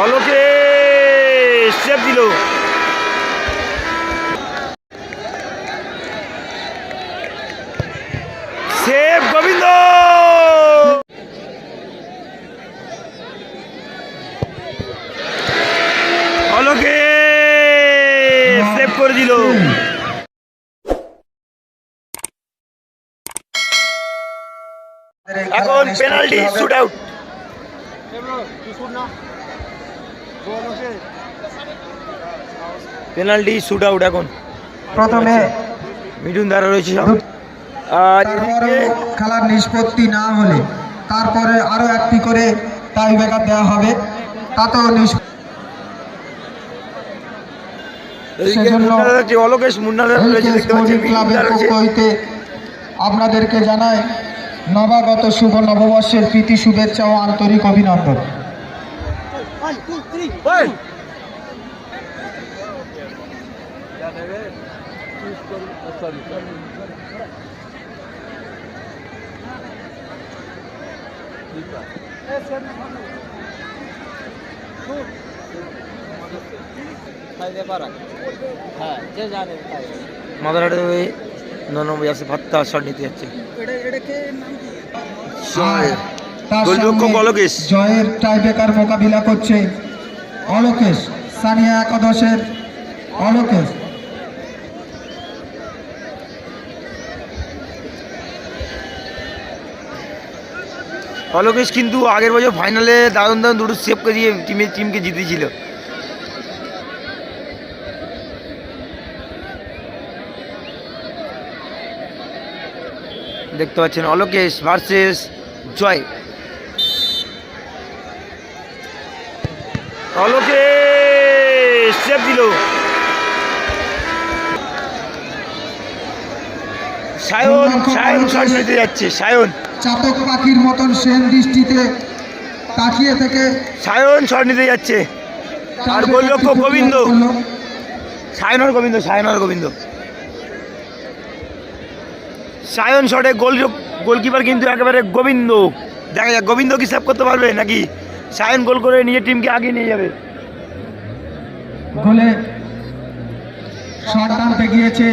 অলোকে save দিল। Save Gobinda. অলোকে save করে দিল। এখন penalty shoot out penalty shoot out এখন। প্রথমে মিঠুন দ্বারা রয়েছে আর খেলার নিষ্পত্তি না হলে তারপরে আরও একটি করে টাই ব্রেকার দেওয়া হবে। তাতেও আপনাদেরকে জানায় নবাগত শুভ নববর্ষের প্রীতি শুভেচ্ছা ও আন্তরিক অভিনন্দন। ওই! মাদারহাটে ওই ন নম্বর যাচ্ছে ভাত্তা শট নিতে যাচ্ছে। আর তার গোলরক্ষক অলোকেশ। জয়ের টাইব্রেকার মোকাবিলা করছে অলোকেশ সানিয়া একাদশের অলোকেশ। অলোকেশ কিন্তু আগের বছর ফাইনালে দারুণ দারুণ দুটো সেভ করে দিয়ে টিমের টিমকে জিতেছিল। দেখতে পাচ্ছেন অলোকেশ ভার্সেস জয়। অলোকেশ সেভ দিল। সায়ন সায়ন শট নিতে যাচ্ছে সায়ন। চাতক পাখির মতন সেন দৃষ্টিতে তাকিয়ে থেকে সায়ন শট নিতে যাচ্ছে। আর গোলরক্ষক গোবিন্দ। সায়ন আর গোবিন্দ গোবিন্দ। সায়ন শটে গোল গোলকিপার কিন্তু একেবারে গোবিন্দ। দেখা যাক গোবিন্দ কি সেভ করতে পারবে নাকি? সায়ন গোল করে নিজের টিমকে আগিয়ে নিয়ে যাবে। গোলে শট টানতে গিয়েছে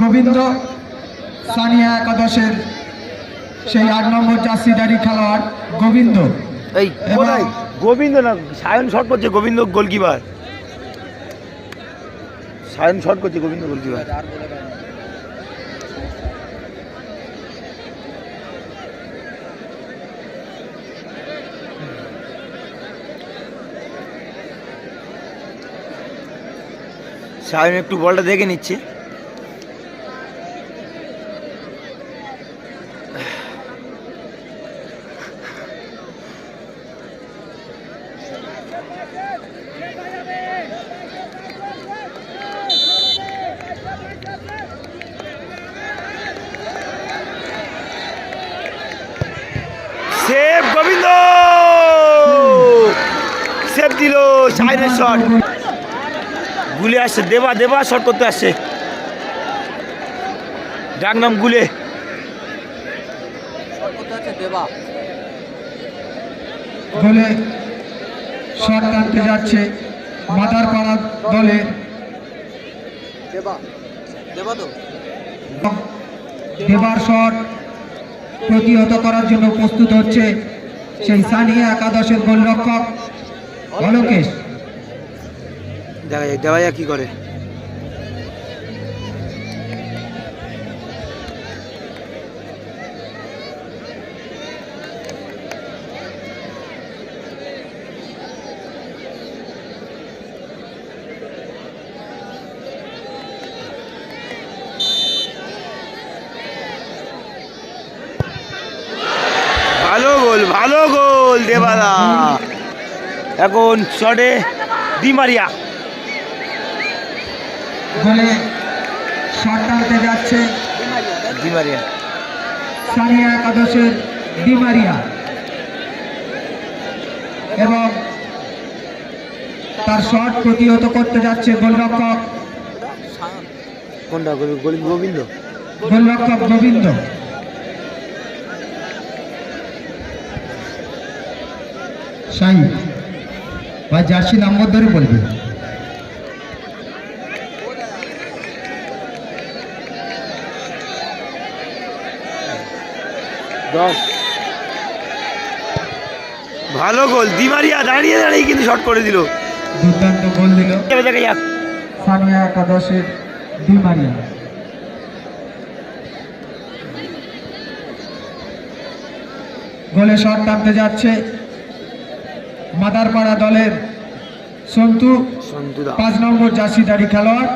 গোবিন্দ সানিয়া একাদশের সেই আট নম্বর জার্সিদারি খেলোয়াড় গোবিন্দ। এই গোবিন্দ না সায়ন শট করছে গোবিন্দ গোলকিপার। সায়ন শট করছে গোবিন্দ গোলকিপার। সায়ন একটু বলটা দেখে নিচ্ছে। সেভ গোবিন্দ! সেভ দিল সাইডের শট। গুলে আসছে দেবা দেবা শট করতে আসছে। ডাক নাম গুলে। গোলে শট টানতে যাচ্ছে মাদারপাড়া দলের দেবার শট প্রতিহত করার জন্য প্রস্তুত হচ্ছে সেই সানিয়া একাদশের গোলরক্ষক অলোকেশ দেখা যাক দেওয়া কি করে? ভালো গোল ভালো গোল দেবাদা এখন শটে দিমারিয়া গোলে শট টানতে যাচ্ছে সানিয়া একাদশের ডিমারিয়া। এবং তার শট প্রতিহত করতে যাচ্ছে গোলরক্ষক কোনটা? গোবিন্দ? গোলরক্ষক গোবিন্দ। শাহিদ ভাই জার্সি নম্বর ধরে বলবে। ভালো গোল। দিমারিয়া দাঁড়িয়ে দাঁড়িয়ে কিন্তু শট করে দিল। দুর্দান্ত গোল দিল। এবার দেখা যাক। সানিয়া একাদশের ডিমারিয়া গোলে শট টানতে যাচ্ছে মাদারপাড়া দলের সন্তু। পাঁচ নম্বর জার্সিধারী খেলোয়াড়।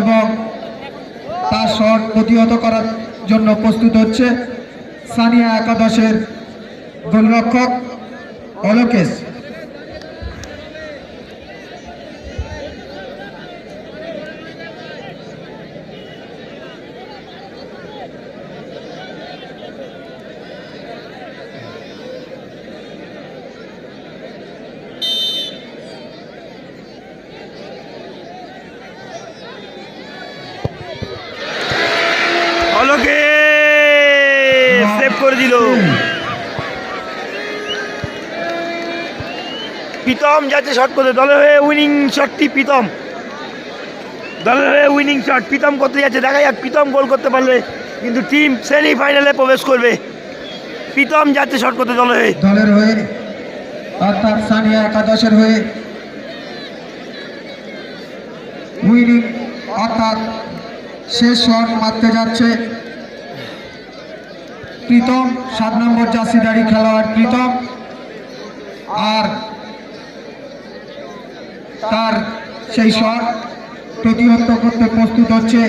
এবং প্রতিহত করার জন্য প্রস্তুত হচ্ছে সানিয়া একাদশের গোলরক্ষক অলোকেশ। প্রীতম যাচ্ছে শট করতে দলের হয়ে উইনিং শটটি প্রীতম। দলের হয়ে উইনিং শট প্রীতম করতে যাচ্ছে, দেখা যাক প্রীতম গোল করতে পারলে, কিন্তু টিম সেমিফাইনালে প্রবেশ করবে। প্রীতম যাচ্ছে শট করতে দলের হয়ে। দলের হয়ে, অর্থাৎ সানিয়া একাদশের হয়ে উইনিং অর্থাৎ শেষ শট মারতে যাচ্ছে। প্রীতম, সাত নম্বর জার্সিদারি খেলোয়াড় প্রীতম। আর তার সেই শট প্রতিহত করতে প্রস্তুত হচ্ছে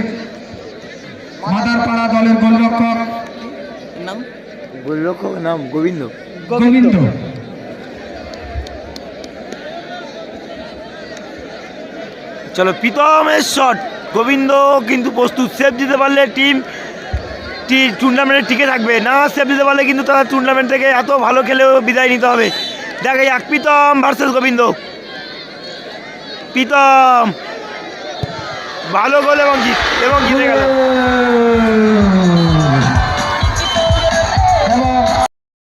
মাদারপাড়া দলের গোলরক্ষক। নাম? গোলরক্ষক নাম গোবিন্দ। গোবিন্দ। চলো প্রীতমের শট। গোবিন্দ কিন্তু প্রস্তুত। সেভ দিতে পারলে টিম টি টুর্নামেন্টে টিকে থাকবে। না সেভ দিতে পারলে কিন্তু তারা টুর্নামেন্ট থেকে এত ভালো খেলেও বিদায় নিতে হবে। দেখা যাক প্রীতম ভার্সেস গোবিন্দ। প্রীতম ভালো গোল এবং জিত এবং জিতে গেল!